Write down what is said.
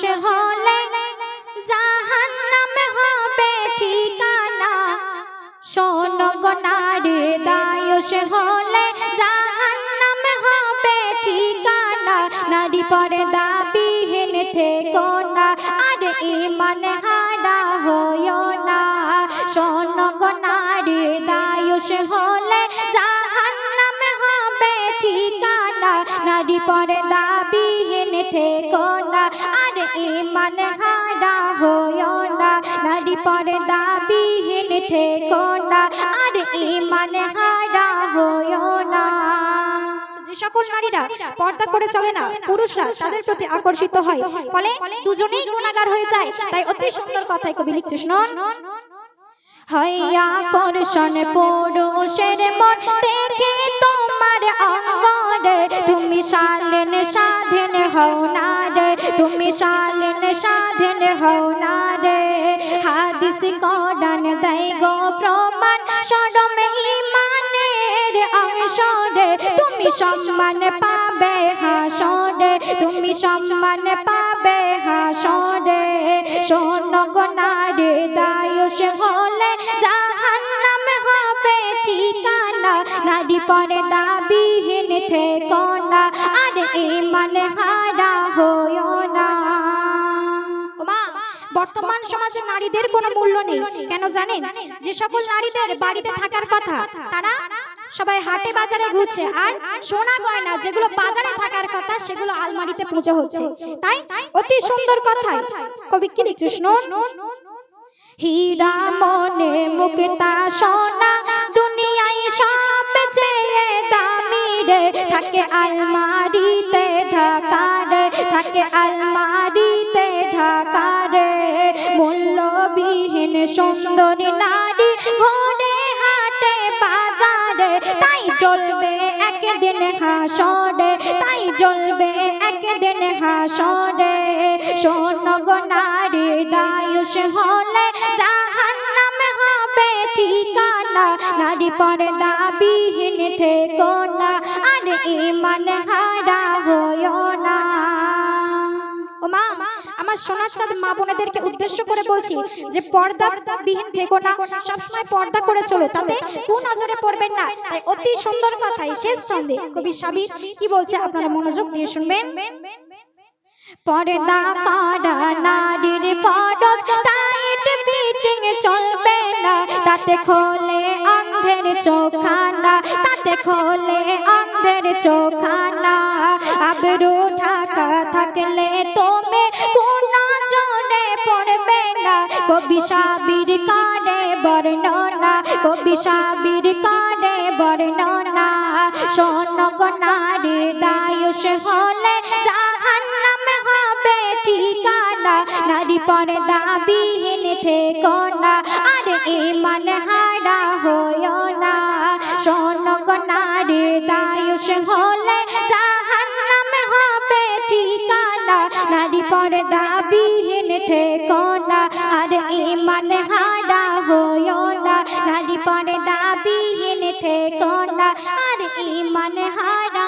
দায়ুষ হলে জাহান্নাম হবে ঠিকানা। শোনো গো নারী, দায়ুষ হলে জাহান্নাম হবে ঠিকানা। নারী পর্দা বিহীন থেকো না, আর হারা হইও না। শোনো গো দায়ুষ হলে জাহান্নাম হবে ঠিকানা। নারী না আর ইমান হারা হইও না নারী পর্দা বিহীন থেকো না আর ইমান হারা হইও না। যে সকল নারীরা পর্দা করে চলে না পুরুষরা তাদের প্রতি আকর্ষিত হয়। ফলে দুজনেই গুণাগার হয়ে যায় তাই অতি সুন্দর কথাই কবি লিখছে শুনুন হইয়া আকর্ষণ পুরুষের মন দেখে তোমার অঙ্গরে তুমি শালীন স্বাধীন হও তুমি শালীন স্বাধীন হও না রে। হাদিস কোরআন দেয় গো প্রমাণ, সরম ইমানের অংশ রে তুমি সম্মান পাবে হাসরে তুমি সম্মান পাবে হাসরে শোন গো নারী দায়ুষ হলে জাহান্নাম হবে ঠিকানা। নারী পরে দাবিহীন থেকো না, আর ইমান হারা বর্তমান সমাজে নারীদের কোনো মূল্য নেই। কেন জানেন? যে সকল নারীদের বাড়িতে থাকার কথা, তারা সবাই হাটে বাজারে ঘুরছে। আর সোনা গয়না যেগুলো বাজারে থাকার কথা, সেগুলো আলমারিতে পুজো হচ্ছে। তাই অতি সুন্দর কথাই। কবি কি লিখছে শুনুন হীরা মনে মুক্তা সোনা, দুনিয়ায় সব চেয়ে দামি রে। থাকে আলমারিতে ঢাকা রে, থাকে আলমারিতে ঢাকা রে মূল্যবিহীন সুন্দরী নারী ঘরে হাটে বাজারে, তাই চলবে একদিন হাসরে, তাই চলবে একদিন হাসরে। শোন গো নারী দায়ুষ হলে জাহান্নাম হবে ঠিকানা, নারী পর্দা বিহীন থেকো আর ইমান হারা মা আমার সোনার চাঁদ মা বোনেদেরকে উদ্দেশ্য করে বলছি যে পর্দা বিহীন থেকো না। সবসময় পর্দা করে চলো, তাতে কু নজরে পড়বেন না। তাই অতি সুন্দর কথাই, শেষ ছন্দে কবি সাবির কি বলছে আপনারা মনোযোগ দিয়ে শুনবেন? পর্দা করা নারীর ফরজ টাইট ফিটিং চলবে না। তাতে খোলে অন্ধের চোখানা, তাতে খোলে অন্ধের চোখানা। আবরু ঢাকা থাকলে তুমি কোন কবি সাবির কারে বর্ণনা, কবি সাবির কারে বর্ণনা। শোন নারী, দায়ুষ হলে জাহান্নাম হবে ঠিকানা। নারী পর্দা বিহীন থেকো না, আর ইমান হারা হইও না। শোন নারী, দায়ুষ হলে জাহান্নাম হবে নারী পর্দা বিহীন থেকো না, আর ইমান হারা হইও না। নারী পর্দা বিহীন থেকো না, আর ইমান হারা